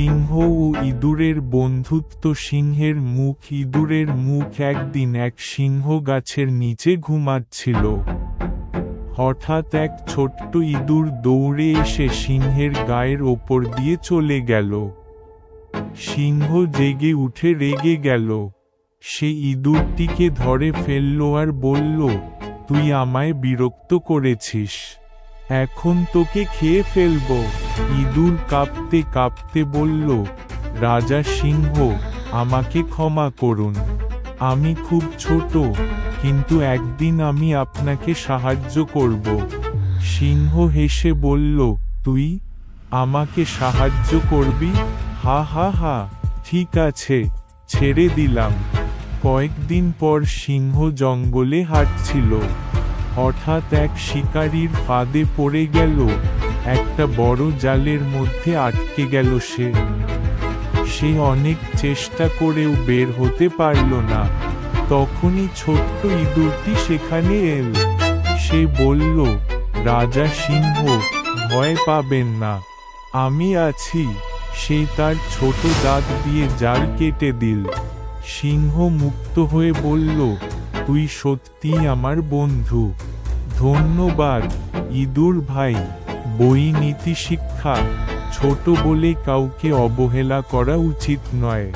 সিংহ ও ইঁদুরের বন্ধুত্ব সিংহের মুখ, ইঁদুরের মুখ একদিন এক সিংহ গাছের নিচে ঘুমাচ্ছিল। হঠাৎ এক ছোট্ট ইঁদুর দৌড়ে এসে সিংহের গায়ের ওপর দিয়ে চলে গেল। সিংহ জেগে উঠে রেগে গেল। সে ইঁদুরটিকে ধরে ফেলল আর বলল, তুই আমায় বিরক্ত করেছিস। এখন তোকে খেয়ে ফেলব। ইঁদুর কাঁপতে কাঁপতে বলল, রাজা সিংহ, আমাকে ক্ষমা করুন। আমি খুব ছোট, কিন্তু একদিন আমি আপনাকে সাহায্য করব। সিংহ হেসে বলল, তুই আমাকে সাহায্য করবি? হা হা হা, ঠিক আছে, ছেড়ে দিলাম। কয়েকদিন পর সিংহ জঙ্গলে হাঁটছিল। হঠাৎ এক শিকারীর ফাঁদে পড়ে গেল। একটা বড় জালের মধ্যে আটকে গেল সে। সে অনেক চেষ্টা করেও বের হতে পারল না। তখনই ছোট্ট ইঁদুরটি সেখানে এল। সে বলল, রাজা সিংহ, ভয় পাবেন না। আমি আছি। সে তার ছোট দাঁত দিয়ে জাল কেটে দিল। সিংহ মুক্ত হয়ে বলল তুই সত্যি আমার বন্ধু। ধন্যবাদ, ইঁদুর ভাই। বই নীতি শিক্ষা। ছোট বলে কাউকে অবহেলা করা উচিত নয়।